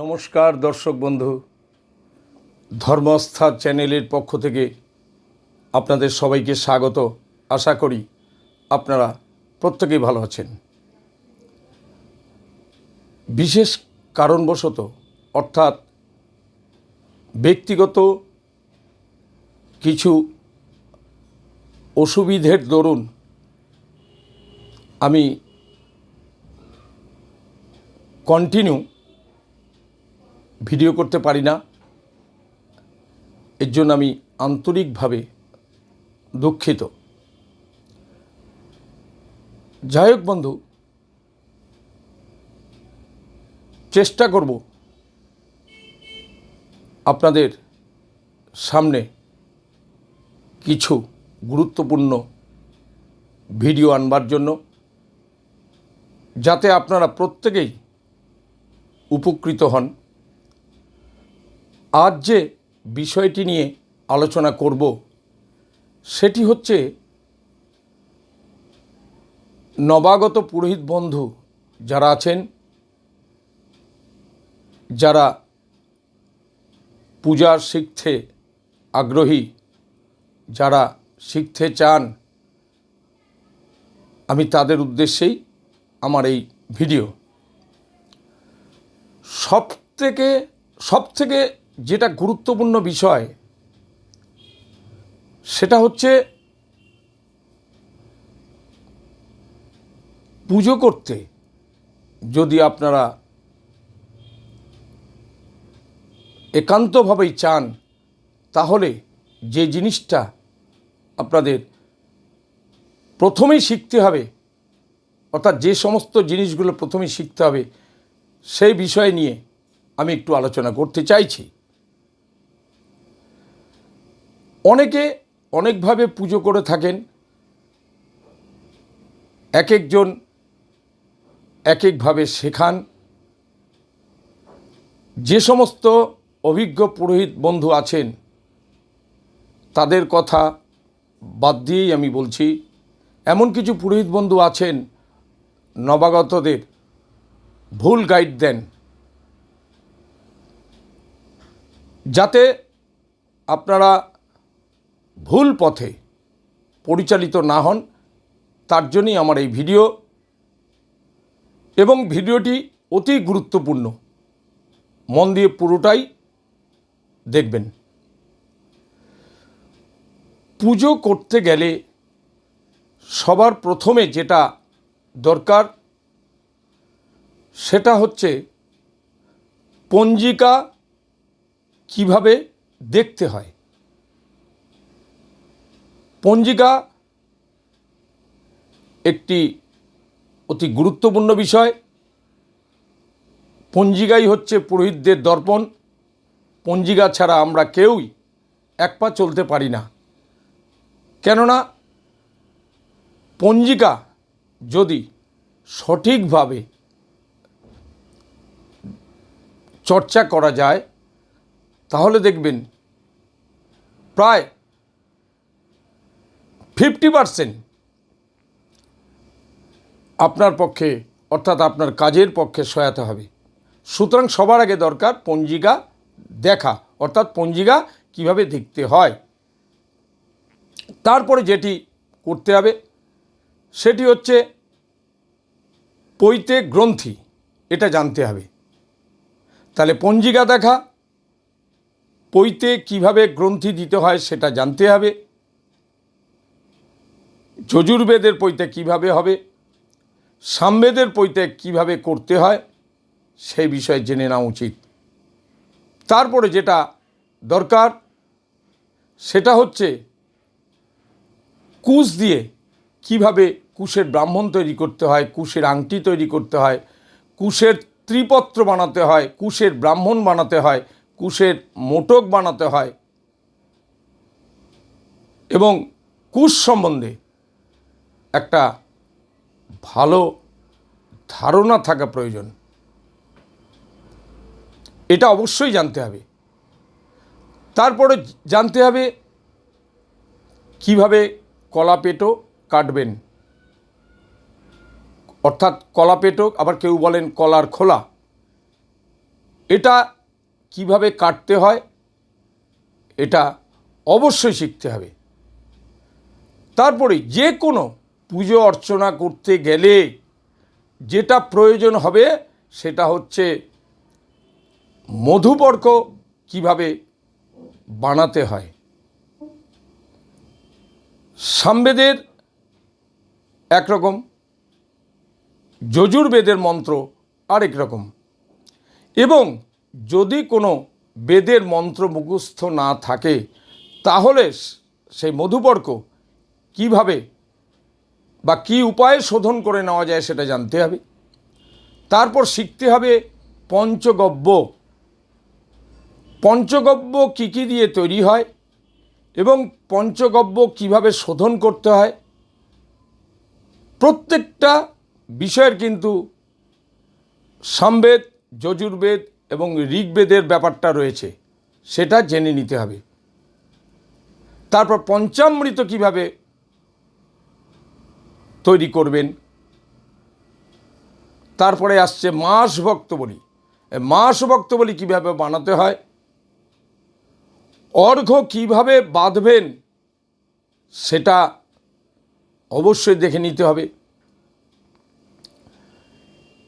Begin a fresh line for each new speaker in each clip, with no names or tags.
নমস্কার, দর্শক বন্ধু। ধর্মস্থা চ্যানেলের পক্ষ থেকে আপনাদের সবাইকে স্বাগত। আশা করি আপনারা প্রত্যেকেই ভালো আছেন। বিশেষ কারণবশত, অর্থাৎ ব্যক্তিগত কিছু অসুবিধের দরুন আমি কন্টিনিউ ভিডিও করতে পারি না। এর জন্য আমি আন্তরিকভাবে দুঃখিত। যাই হোক বন্ধু, চেষ্টা করব আপনাদের সামনে কিছু গুরুত্বপূর্ণ ভিডিও আনবার জন্য, যাতে আপনারা প্রত্যেকেই উপকৃত হন। আজ যে বিষয়টি নিয়ে আলোচনা করব, সেটি হচ্ছে নবাগত পুরোহিত বন্ধু যারা আছেন, যারা পূজার শিখতে আগ্রহী, যারা শিখতে চান, আমি তাদের উদ্দেশ্যেই আমার এই ভিডিও। সব থেকে সব থেকে যেটা গুরুত্বপূর্ণ বিষয়, সেটা হচ্ছে পুজো করতে যদি আপনারা একান্তভাবেই চান, তাহলে যে জিনিসটা আপনাদের প্রথমেই শিখতে হবে, অর্থাৎ যে সমস্ত জিনিসগুলো প্রথমেই শিখতে হবে, সেই বিষয় নিয়ে আমি একটু আলোচনা করতে চাইছি। অনেকে অনেকভাবে পুজো করে থাকেন। এক একজন এক একভাবে শেখান। যে সমস্ত অভিজ্ঞ পুরোহিত বন্ধু আছেন, তাদের কথা বাদ দিয়েই আমি বলছি। এমন কিছু পুরোহিত বন্ধু আছেন, নবাগতদের ভুল গাইড দেন। যাতে আপনারা ভুল পথে পরিচালিত না হন, তার জন্যই আমার এই ভিডিও। এবং ভিডিওটি অতি গুরুত্বপূর্ণ। মন দিয়ে পুরোটাই দেখবেন। পুজো করতে গেলে সবার প্রথমে যেটা দরকার, সেটা হচ্ছে পঞ্জিকা কীভাবে দেখতে হয়। পঞ্জিকা একটি অতি গুরুত্বপূর্ণ বিষয়। পঞ্জিকাই হচ্ছে পুরোহিতদের দর্পণ। পঞ্জিকা ছাড়া আমরা কেউই এক পা চলতে পারি না। কেননা পঞ্জিকা যদি সঠিকভাবে চর্চা করা যায়, তাহলে দেখবেন প্রায় ফিফটি পারসেন্ট আপনার পক্ষে, অর্থাৎ আপনার কাজের পক্ষে সহায়তা হবে। সুতরাং সবার আগে দরকার পঞ্জিকা দেখা, অর্থাৎ পঞ্জিকা কীভাবে দেখতে হয়। তারপরে যেটি করতে হবে, সেটি হচ্ছে পৈতে গ্রন্থি, এটা জানতে হবে। তাহলে পঞ্জিকা দেখা পৈতে কীভাবে গ্রন্থি দিতে হয় সেটা জানতে হবে। যজুর্বেদের পৈতে কীভাবে হবে? সামবেদের পৈতে কীভাবে করতে হয়? সেই বিষয়ে জেনে নেওয়া উচিত। তারপরে যেটা দরকার, সেটা হচ্ছে কুশ দিয়ে কীভাবে কুশের ব্রাহ্মণ তৈরি করতে হয়, কুশের আংটি তৈরি করতে হয়, কুশের ত্রিপত্র বানাতে হয়, কুশের ব্রাহ্মণ বানাতে হয়, কুশের মোটক বানাতে হয় এবং কুশ সম্বন্ধে একটা ভালো ধারণা থাকা প্রয়োজন। এটা অবশ্যই জানতে হবে। তারপরে জানতে হবে কীভাবে কলা পেটো কাটবেন। অর্থাৎ কলা পেটো, আবার কেউ বলেন কলার খোলা। এটা কীভাবে কাটতে হয়, এটা অবশ্যই শিখতে হবে। তারপরে যে কোনো পুজো অর্চনা করতে গেলে যেটা প্রয়োজন হবে সেটা হচ্ছে মধুপর্ক কীভাবে বানাতে হয়। সামবেদের একরকম, যজুর্বেদের মন্ত্র আরেক রকম এবং যদি কোনো বেদের মন্ত্র মুখস্থ না থাকে, তাহলে সেই মধুপর্ক কীভাবে বা কি উপায়ে শোধন করে নেওয়া যায় সেটা জানতে হবে। তারপর শিখতে হবে পঞ্চগব্য। পঞ্চগব্য কী কী দিয়ে তৈরি হয় এবং পঞ্চগব্য কীভাবে শোধন করতে হয়। প্রত্যেকটা বিষয়ের কিন্তু সামবেদ, যজুর্বেদ এবং ঋগ্বেদের ব্যাপারটা রয়েছে, সেটা জেনে নিতে হবে। তারপর পঞ্চামৃত কীভাবে তৈরি করবেন। তারপরে আসছে মাস ভক্ত বলি মাস ভক্ত বলি কীভাবে বানাতে হয়? অর্ঘ্য কীভাবে বাঁধবেন? সেটা অবশ্যই দেখে নিতে হবে।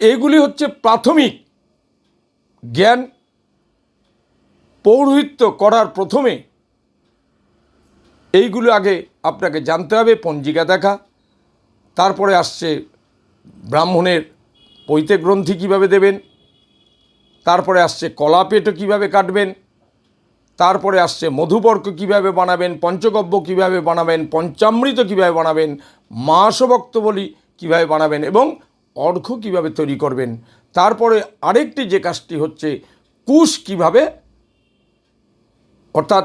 এগুলি হচ্ছে প্রাথমিক জ্ঞান। পৌরোহিত্য করার প্রথমে এইগুলো আগে আপনাকে জানতে হবে, পঞ্জিকা দেখা। তারপরে আসছে ব্রাহ্মণের পৈতে গ্রন্থি কীভাবে দেবেন? তারপরে আসছে কলাপেটও কীভাবে কাটবেন? তারপরে আসছে মধুপর্ক কীভাবে বানাবেন? পঞ্চগব্য কীভাবে বানাবেন? পঞ্চামৃত কীভাবে বানাবেন? মাসভক্ত বলি কীভাবে বানাবেন? এবং অর্ঘ্য কীভাবে তৈরি করবেন? তারপরে আরেকটি যে কাজটি হচ্ছে, কুশ কীভাবে, অর্থাৎ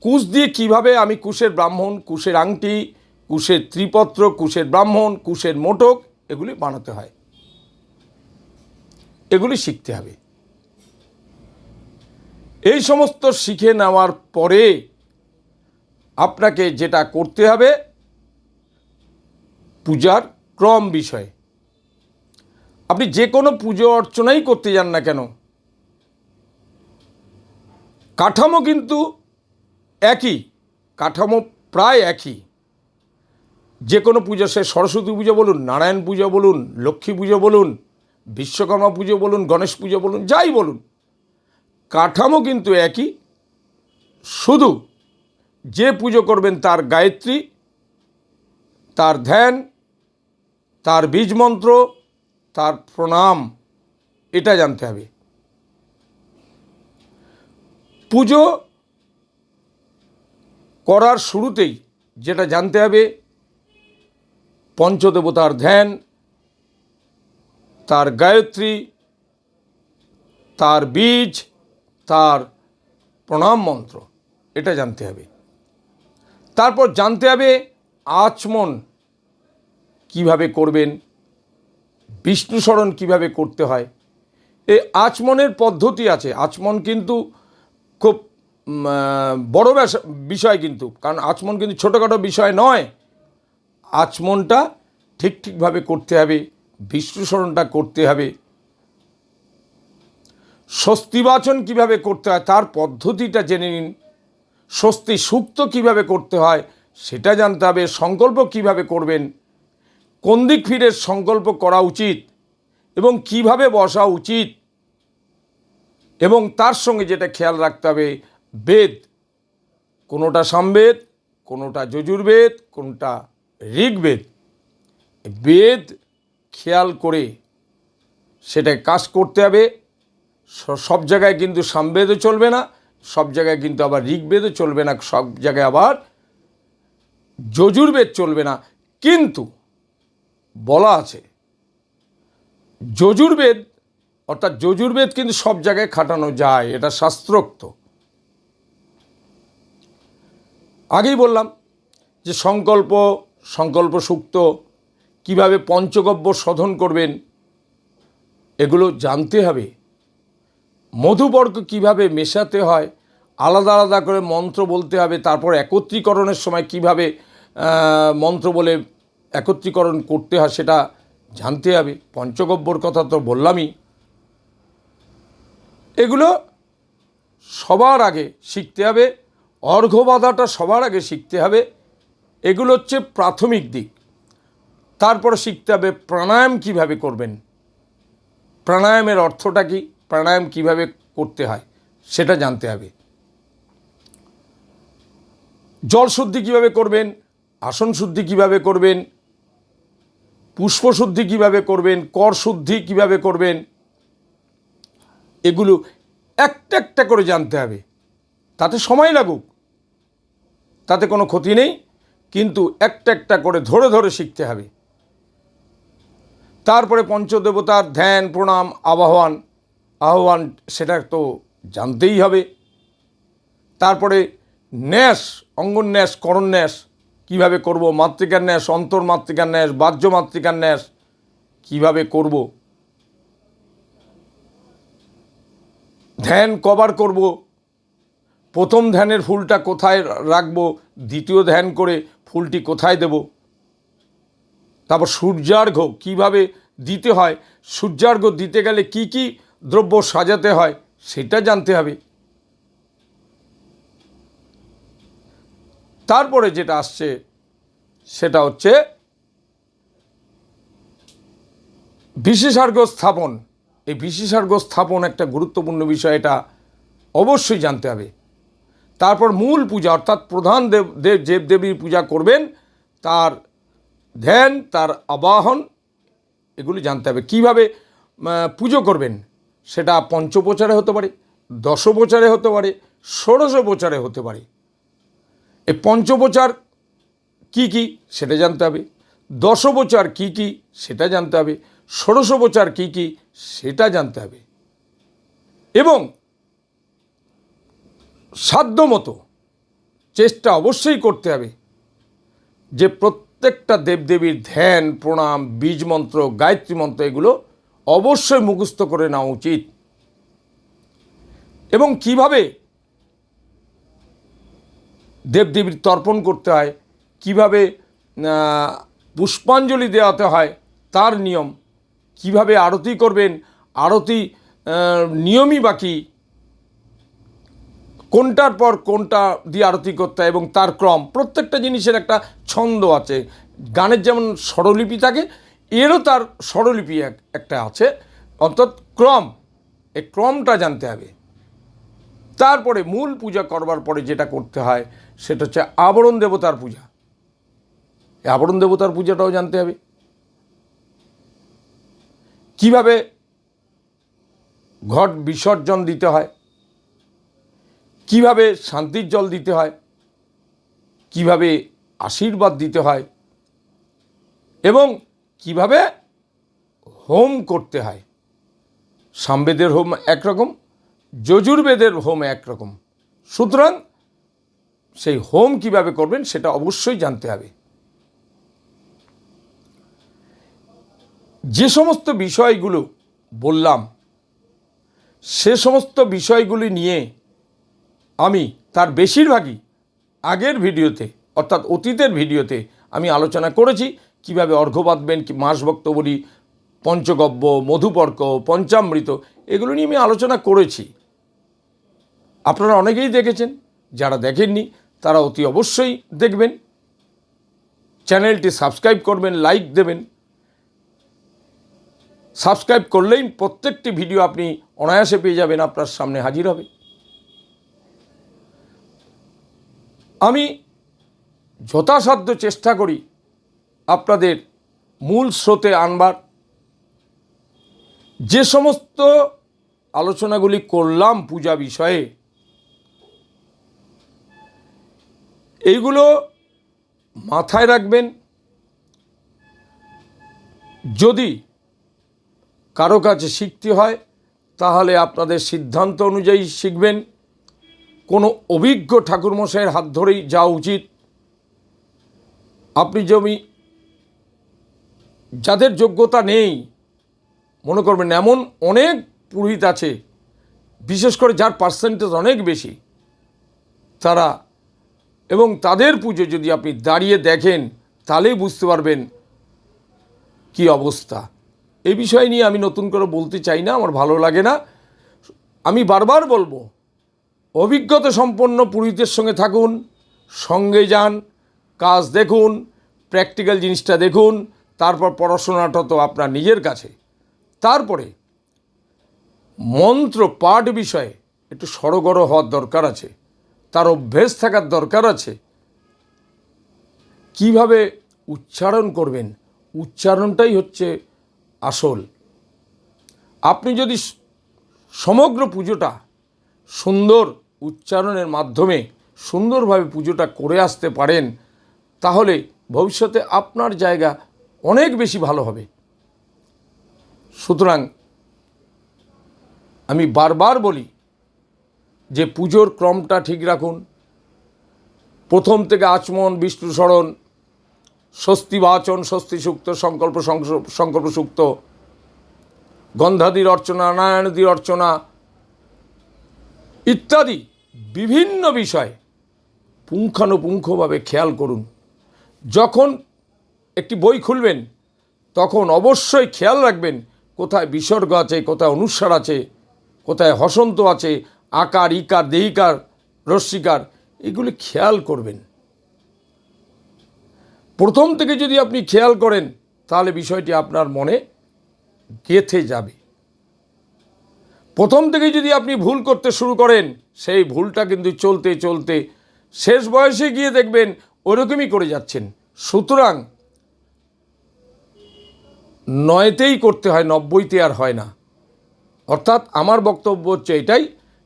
কুশ দিয়ে কীভাবে আমি কুশের ব্রাহ্মণ, কুশের আংটি কুশের ত্রিপত্র, কুশের ব্রাহ্মণ, কুশের মোটক, এগুলি বানাতে হয়। এগুলি শিখতে হবে। এই সমস্ত শিখে নেওয়ার পরে আপনাকে যেটা করতে হবে, পূজার ক্রম বিষয়ে। আপনি যে কোনো পুজো অর্চনাই করতে যান না কেন, কাঠামো কিন্তু একই, কাঠামো প্রায় একই। যে কোনো পুজো, সে সরস্বতী পুজো বলুন, নারায়ণ পুজো বলুন, লক্ষ্মী পুজো বলুন, বিশ্বকর্মা পুজো বলুন, গণেশ পুজো বলুন, যাই বলুন, কাঠামো কিন্তু একই। শুধু যে পুজো করবেন তার গায়ত্রী, তার ধ্যান, তার বীজ মন্ত্র, তার প্রণাম, এটা জানতে হবে। পুজো করার শুরুতেই যেটা জানতে হবে পঞ্চদেবতার ধ্যান, তার গায়ত্রী, তার বীজ, তার প্রণাম মন্ত্র। এটা জানতে হবে। তারপর জানতে হবে আচমন কীভাবে করবেন বিষ্ণু স্মরণ কীভাবে করতে হয়। এই আচমনের পদ্ধতি আছে। আচমন কিন্তু খুব বড় বিষয় কিন্তু। কারণ আচমন কিন্তু ছোটোখাটো বিষয় নয়। আচমনটা ঠিক ঠিকভাবে করতে হবে, বিশ্লেষণটা করতে হবে। স্বস্তিবাচন কীভাবে করতে হয়, তার পদ্ধতিটা জেনে নিন। স্বস্তি সুক্ত কীভাবে করতে হয়, সেটা জানতে হবে। সংকল্প কীভাবে করবেন, কোন দিক ফিরে সংকল্প করা উচিত এবং কীভাবে বসা উচিত। এবং তার সঙ্গে যেটা খেয়াল রাখতে হবে, বেদ। কোনোটা সামবেদ, কোনোটা যজুর্বেদ, কোনটা ঋগ্বেদ, বেদ খেয়াল করে সেটা কাজ করতে হবে। সব জায়গায় কিন্তু সামবেদও চলবে না, সব জায়গায় কিন্তু আবার ঋগ্বেদও চলবে না, সব জায়গায় আবার যজুর্বেদ চলবে না। কিন্তু বলা আছে, যজুর্বেদ, অর্থাৎ যজুর্বেদ কিন্তু সব জায়গায় খাটানো যায়, এটা শাস্ত্রোক্ত। আগেই বললাম যে সংকল্প সংকল্প সুক্ত কীভাবে পঞ্চগব্য শোধন করবেন, এগুলো জানতে হবে। মধুবর্গ কীভাবে মেশাতে হয়, আলাদা আলাদা করে মন্ত্র বলতে হবে, তারপর একত্রীকরণের সময় কীভাবে মন্ত্র বলে একত্রীকরণ করতে হয় সেটা জানতে হবে। পঞ্চগব্যর কথা তো বললামই। এগুলো সবার আগে শিখতে হবে অর্ঘ্যবাধাটা সবার আগে শিখতে হবে। এগুলো হচ্ছে প্রাথমিক দিক। তারপরে শিখতে হবে প্রাণায়াম কীভাবে করবেন। প্রাণায়ামের অর্থটা কি? প্রাণায়াম কীভাবে করতে হয়? সেটা জানতে হবে। জল শুদ্ধি কীভাবে করবেন? আসন শুদ্ধি কীভাবে করবেন? পুষ্প শুদ্ধি কীভাবে করবেন? কর শুদ্ধি কীভাবে করবেন? এগুলো একটা একটা করে জানতে হবে। তাতে সময় লাগুক। তাতে কোনো ক্ষতি নেই। কিন্তু একটা একটা করে ধরে ধরে শিখতে হবে। তারপরে পঞ্চদেবতার ধ্যান, প্রণাম আবাহন আহ্বান সেটা তো জানতেই হবে। তারপরে ন্যাস, অঙ্গন্যাস, করন্যাস, কীভাবে করব? মাতৃকার ন্যাস, অন্তর মাতৃকার ন্যাস, বাহ্য মাতৃকার ন্যাস, কীভাবে করব? ধ্যান কবার করব? প্রথম ধ্যানের ফুলটা কোথায় রাখব? দ্বিতীয় ধ্যান করে ফুলটি কোথায় দেব? তারপর সূর্যার্ঘ কীভাবে দিতে হয়? সূর্যার্ঘ দিতে গেলে কি কি দ্রব্য সাজাতে হয়? সেটা জানতে হবে। তারপরে যেটা আসছে, সেটা হচ্ছে বিশেষার্ঘ স্থাপন। এই বিশেষার্ঘ স্থাপন একটা গুরুত্বপূর্ণ বিষয়, এটা অবশ্যই জানতে হবে। তারপর মূল পূজা, অর্থাৎ প্রধান দেব দেব দেব দেবীর পূজা করবেন, তার ধ্যান, তার আবাহন, এগুলি জানতে হবে। কীভাবে পুজো করবেন? সেটা পঞ্চপ্রচারে হতে পারে, দশপ্রচারে হতে পারে ষোড়শোপচারে হতে পারে। এই পঞ্চপ্রচার কী কী, সেটা জানতে হবে। দশপ্রচার কী কী, সেটা জানতে হবে। ষোড়শোপচার কী কী, সেটা জানতে হবে। এবং সাধ্যমতো চেষ্টা অবশ্যই করতে হবে যে প্রত্যেকটা দেবদেবীর ধ্যান, প্রণাম বীজ মন্ত্র গায়ত্রী মন্ত্র এগুলো অবশ্যই মুখস্থ করে নেওয়া উচিত। এবং কীভাবে দেবদেবীর তর্পণ করতে হয়, কীভাবে পুষ্পাঞ্জলি দেওয়াতে হয়, তার নিয়ম, কীভাবে আরতি করবেন, আরতি নিয়মই বাকি কোনটার পর কোনটা দিয়ে আরতি করতে হয় এবং তার ক্রম, প্রত্যেকটা জিনিসের একটা ছন্দ আছে। গানের যেমন স্বরলিপি থাকে, এরও তার স্বরলিপি এক, একটা আছে। অর্থাৎ ক্রম, এই ক্রমটা জানতে হবে। তারপরে মূল পূজা করবার পরে যেটা করতে হয়, সেটা হচ্ছে আবরণ দেবতার পূজা। আবরণ দেবতার পূজাটাও জানতে হবে। কীভাবে ঘট বিসর্জন দিতে হয় কীভাবে শান্তির জল দিতে হয়? কীভাবে আশীর্বাদ দিতে হয়? এবং কীভাবে হোম করতে হয়? সামবেদের হোম একরকম, যজুর্বেদের হোম একরকম। সুতরাং সেই হোম কীভাবে করবেন সেটা অবশ্যই জানতে হবে। যে সমস্ত বিষয়গুলো বললাম, সে সমস্ত বিষয়গুলি নিয়ে আমি, তার বেশিরভাগই আগের ভিডিওতে, অর্থাৎ অতীতের ভিডিওতে আমি আলোচনা করেছি, কীভাবে অর্ঘ্য বাঁধবেন, কি বক্তবলী পঞ্চগব্য, মধুপর্ক, পঞ্চামৃত, এগুলো নিয়ে আমি আলোচনা করেছি। আপনারা অনেকেই দেখেছেন, যারা দেখেননি, তারা অতি অবশ্যই দেখবেন। চ্যানেলটি সাবস্ক্রাইব করবেন, লাইক দেবেন। সাবস্ক্রাইব করলেই প্রত্যেকটি ভিডিও আপনি অনায়াসে পেয়ে যাবেন, আপনার সামনে হাজির হবে। আমি যথাসাধ্য চেষ্টা করি আপনাদের মূল স্রোতে আনবার। যে সমস্ত আলোচনাগুলি করলাম পূজা বিষয়ে, এইগুলো মাথায় রাখবেন। যদি কারও কাছে শিখতে হয়, তাহলে আপনাদের সিদ্ধান্ত অনুযায়ী শিখবেন। কোনো অভিজ্ঞ ঠাকুরমশাইয়ের হাত ধরেই যাওয়া উচিত। আপনি জমি যাদের যোগ্যতা নেই, মনে করবেন এমন অনেক পুরোহিত আছে, বিশেষ করে যার পার্সেন্টেজ অনেক বেশি, তারা এবং তাদের পুজো যদি আপনি দাঁড়িয়ে দেখেন, তাহলেই বুঝতে পারবেন কি অবস্থা। এই বিষয় নিয়ে আমি নতুন করে বলতে চাই না, আমার ভালো লাগে না। আমি বারবার বলব অভিজ্ঞতা সম্পন্ন পুরোহিতের সঙ্গে থাকুন, সঙ্গে যান, কাজ দেখুন প্র্যাকটিক্যাল জিনিসটা দেখুন, তারপর পড়াশোনাটা তো আপনার নিজের কাছে। তারপরে মন্ত্র পাঠ বিষয়ে একটু সড়গড় হওয়ার দরকার আছে, তার অভ্যেস থাকার দরকার আছে। কীভাবে উচ্চারণ করবেন? উচ্চারণটাই হচ্ছে আসল। আপনি যদি সমগ্র পুজোটা সুন্দর উচ্চারণের মাধ্যমে সুন্দরভাবে পুজোটা করে আসতে পারেন, তাহলে ভবিষ্যতে আপনার জায়গা অনেক বেশি ভালো হবে। সুতরাং আমি বারবার বলি যে পুজোর ক্রমটা ঠিক রাখুন। প্রথম থেকে আচমন বিষ্ণু স্মরণ স্বস্তি বাচন স্বস্তি সুক্ত সংকল্প সংকল্প সুক্ত গন্ধাদির অর্চনা, নারায়ণদির অর্চনা ইত্যাদি বিভিন্ন বিষয় পুঙ্খানুপুঙ্খভাবে খেয়াল করুন। যখন একটি বই খুলবেন, তখন অবশ্যই খেয়াল রাখবেন কোথায় বিসর্গ আছে, কোথায় অনুস্বার আছে, কোথায় হসন্ত আছে, আকার, ইকার, দেহিকার রস্মিকার এগুলি খেয়াল করবেন। প্রথম থেকে যদি আপনি খেয়াল করেন, তাহলে বিষয়টি আপনার মনে গেথে যাবে। প্রথম থেকে যদি আপনি ভুল করতে শুরু করেন সেই ভুলটা কিন্তু চলতে চলতে শেষ বয়সে গিয়ে দেখবেন ওরকমই করে যাচ্ছেন। সুতরাং নয়তেই করতে হয়, নব্বইতে আর হয় না। অর্থাৎ আমার বক্তব্য হচ্ছে এটাই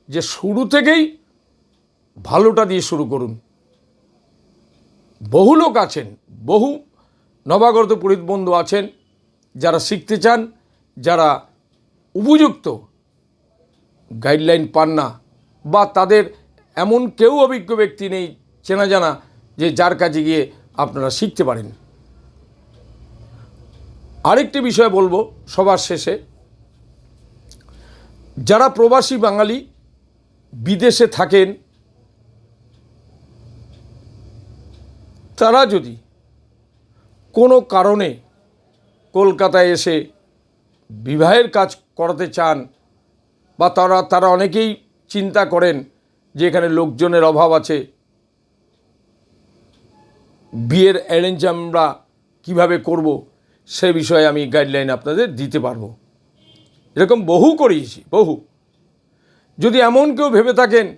যে শুরু থেকেই ভালোটা দিয়ে শুরু করুন। বহু লোক আছেন, বহু নবাগত পুরোহিত বন্ধু আছেন যারা শিখতে চান, যারা উপযুক্ত, গাইডলাইন পান না। বা তাদের এমন কেউ অভিজ্ঞ ব্যক্তি নেই চেনা জানা যে যার কাছে গিয়ে আপনারা শিখতে পারেন। আরেকটি বিষয় বলব সবার শেষে। যারা প্রবাসী বাঙালি বিদেশে থাকেন, তারা যদি কোনো কারণে কলকাতায় এসে বিবাহের কাজ করাতে চান বা তারা তারা অনেকেই চিন্তা করেন যে এখানে লোকজনের অভাব আছে। বিয়ের অ্যারেঞ্জ আমরা কীভাবে করব, সে বিষয়ে আমি গাইডলাইন আপনাদের দিতে পারব। এরকম বহু করিয়েছি, বহু। যদি এমন কেউ ভেবে থাকেন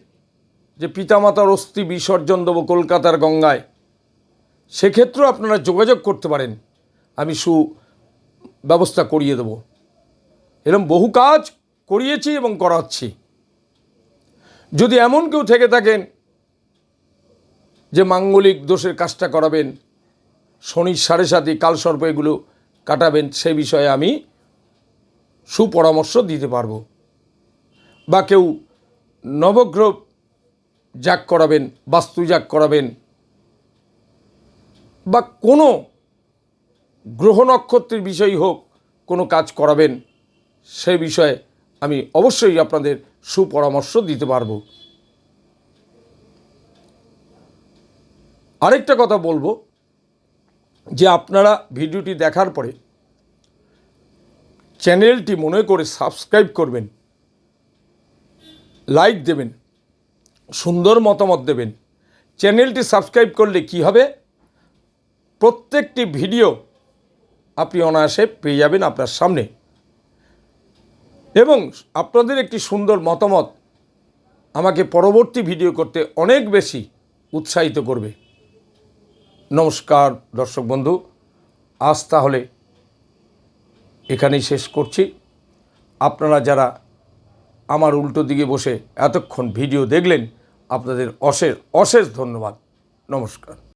যে পিতামাতার অস্থি বিসর্জন দেবো কলকাতার গঙ্গায়, সেক্ষেত্রেও আপনারা যোগাযোগ করতে পারেন। আমি সু ব্যবস্থা করিয়ে দেব। এরকম বহু কাজ করিয়েছি এবং করাচ্ছি। যদি এমন কেউ থেকে থাকেন যে মাঙ্গলিক দোষের কাজটা করাবেন শনির সাড়ে সাথে কালসর্প এগুলো কাটাবেন, সে বিষয়ে আমি সুপরামর্শ দিতে পারব। বা কেউ নবগ্রহ যাগ করাবেন, বাস্তু যাগ করাবেন, বা কোনো গ্রহ নক্ষত্রের বিষয়ই হোক কোনো কাজ করাবেন, সে বিষয়ে আমি অবশ্যই আপনাদের সুপরামর্শ দিতে পারব। আরেকটা কথা বলব, যে আপনারা ভিডিওটি দেখার পরে চ্যানেলটি মনে করে সাবস্ক্রাইব করবেন, লাইক দেবেন, সুন্দর মতামত দেবেন। চ্যানেলটি সাবস্ক্রাইব করলে কি হবে? প্রত্যেকটি ভিডিও আপনি অনায়াসে পেয়ে যাবেন আপনার সামনে। এবং আপনাদের একটি সুন্দর মতামত আমাকে পরবর্তী ভিডিও করতে অনেক বেশি উৎসাহিত করবে। নমস্কার, দর্শক বন্ধু। আজ তাহলে এখানেই শেষ করছি। আপনারা যারা আমার উল্টো দিকে বসে এতক্ষণ ভিডিও দেখলেন, আপনাদের অশেষ অশেষ ধন্যবাদ। নমস্কার।